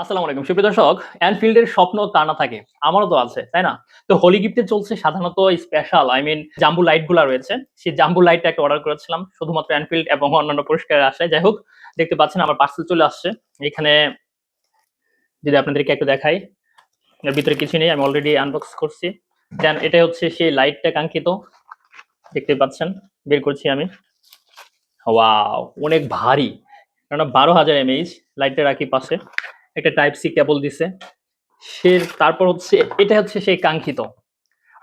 আসসালামু আলাইকুম। সুপ্রিয় দর্শক অ্যানফিল্ডের স্বপ্ন তা না থাকে? আমারও তো আছে, তাই না? তো হোলি গিফটে চলছে সাধারণত স্পেশাল আই মিন জাম্বু লাইটগুলা রয়েছে। সেই জাম্বু লাইটটা একটা অর্ডার করেছিলাম, শুধুমাত্র অ্যানফিল্ড এবং অন্যান্য পুরস্কারের আশায়। যাই হোক, দেখতে পাচ্ছেন আমার পার্সেল চলে আসছে। এখানে যদি আপনাদেরকে একটু দেখাই, এর ভিতরে কিছু নেই, আমি অলরেডি আনবক্স করছি। দেন এটা হচ্ছে সেই লাইটটা কাঙ্ক্ষিত। দেখতে পাচ্ছেন, বের করছি আমি। ওয়াও অনেক ভারী। কেননা বারো হাজার এমএইচ লাইটটা রাখি পাশে। একটা টাইপ সি কেবল দিছে। সে তারপর হচ্ছে, এটা হচ্ছে সেই কাঙ্ক্ষিত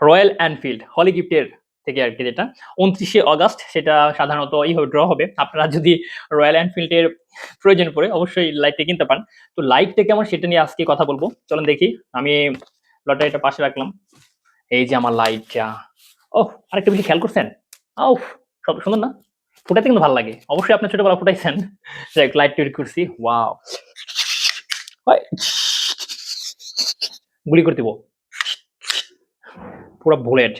রয়্যাল এনফিল্ড হলি গিফটের থেকে আর কি যেটা। উনত্রিশে অগাস্ট সেটা সাধারণত এই ড্র হবে। আপনারা যদি রয়্যাল এনফিল্ডের প্রয়োজন পড়ে, অবশ্যই লাইটটা কিনতে পারেন। তো লাইটটা কেমন, সেটা নিয়ে আজকে কথা বলব। চলুন দেখি, আমি লটারিটা পাশে রাখলাম। এই যে আমার লাইটটা ও আরেকটা বেশি খেয়াল করছেন? ও সব সুন্দর না? ফুটাতে কিন্তু ভালো লাগে। অবশ্যই আপনার ছোটবেলা ফুটাইছেন। যাই লাইট তৈরি করছি। ওয়াও। গুলি করে দিব। পুরো বুলেট।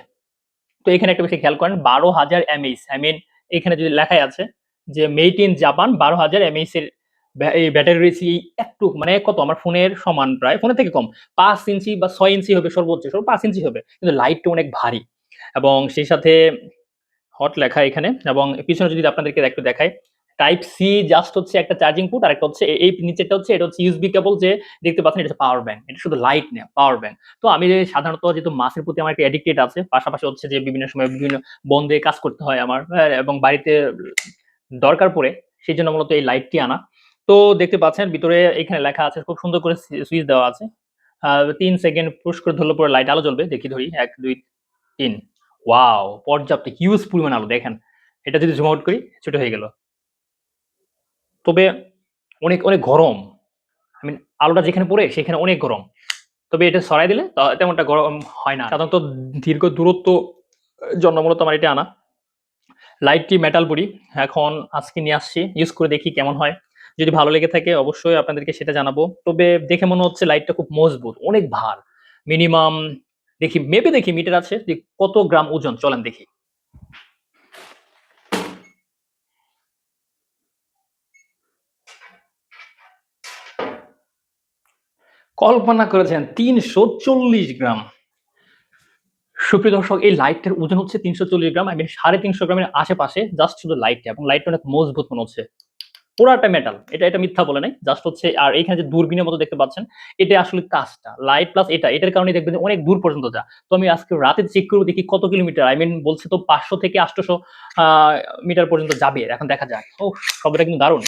তো এখানে একটা বেশি খেয়াল করেন, বারো হাজার এমএইচ আই মিন এখানে যদি লেখাই আছে যে মেড ইন জাপান বারো হাজার এমএইচ এর এই ব্যাটারি রয়েছে একটু মানে কত? আমার ফোনের সমান প্রায়, ফোনের থেকে কম। পাঁচ ইঞ্চি বা ছয় ইঞ্চি হবে সর্বোচ্চ সর্ব পাঁচ ইঞ্চি হবে। কিন্তু লাইটটা অনেক ভারী। এবং সেই সাথে হট লেখা এখানে। এবং পিছনে যদি আপনাদেরকে একটু দেখাই টাইপ সি জাস্ট হচ্ছে একটা চার্জিং পোর্ট আর একটা হচ্ছে এই নিচেরটা হচ্ছে এটা হচ্ছে ইউএসবি কেবল যে দেখতে পাচ্ছেন এটা পাওয়ার ব্যাংক এটা শুধু লাইট নেই পাওয়ার ব্যাংক তো আমি সাধারণত যেহেতু মাছের প্রতি আমার একটা এডিক্টেড আছে পাশাপাশি হচ্ছে যে বিভিন্ন সময় বিভিন্ন বন্ধে কাজ করতে হয় আমার হ্যাঁ, এবং বাড়িতে দরকার পড়ে সেই জন্য মূলত এই লাইটটি আনা। তো দেখতে পাচ্ছেন ভিতরে এখানে লেখা আছে খুব সুন্দর করে সুইচ দেওয়া আছে। তিন সেকেন্ড পুশ করে ধরলে পরে লাইট আলো জ্বলবে দেখি ধরি এক দুই তিন। ওয়াও পর্যাপ্ত হিউজ পরিমাণ আলো দেখেন। এটা যদি জুম আউট করি ছোট হয়ে গেল। তবে অনেক অনেক গরম। আই মিন আলোটা যেখানে পড়ে সেখানে অনেক গরম। তবে এটা সরাই দিলে তেমনটা গরম হয় না। সাধারণত দীর্ঘ দূরত্ব জন্য মূলত আমার এটা আনা। লাইটটি মেটাল বডি এখন আজকে নিয়ে আসছি। ইউজ করে দেখি কেমন হয়। যদি ভালো লেগে থাকে অবশ্যই আপনাদেরকে সেটা জানাব। তবে দেখে মনে হচ্ছে লাইটটা খুব মজবুত, অনেক ভার। মিনিমাম দেখি মেপে দেখি মিটার আছে কত গ্রাম ওজন, চলেন দেখি। কল্পনা করেছেন তিনশো চল্লিশ গ্রাম। সুপ্রিয় দর্শক, এই লাইটটার ওজন হচ্ছে তিনশো চল্লিশ গ্রাম, আমি সাড়ে তিনশো গ্রামের আশেপাশে জাস্ট শুধু লাইটটা, এবং লাইটটা অনেক মজবুত মনে হচ্ছে। পুরাটা মেটাল এটা এটা মিথ্যা বলে নাই জাস্ট হচ্ছে, আর এখানে যে দূরবীনের মতো দেখতে পাচ্ছেন, এটা আসলে কাজটা লাইট প্লাস এটা, এটার কারণে দেখবেন অনেক দূর পর্যন্ত যা। তো আমি আজকে রাতে চেক করে দেখি কত কিলোমিটার আই মিন বলছে তো পাঁচশো থেকে আটশোশো মিটার পর্যন্ত যাবে, এখন দেখা যাক। ও সবটা কিন্তু দারুণ।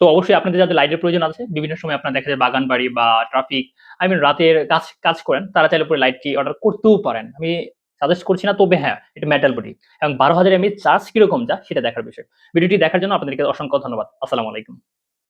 তো অবশ্যই আপনাদের যাদের লাইটের প্রয়োজন আছে, বিভিন্ন সময় আপনার দেখা যায় বাগান বাড়ি বা ট্রাফিক আই মিন রাতের কাজ কাজ করেন, তারা চাইলে পরে লাইটটি অর্ডার করতেও পারেন। আমি সাজেস্ট করছি না, তবে হ্যাঁ এটা মেটাল বডি এবং বারো হাজার এমএ চার্জ কীরকম যা, সেটা দেখার বিষয়। ভিডিওটি দেখার জন্য আপনাদেরকে অসংখ্য ধন্যবাদ। আসসালামু আলাইকুম।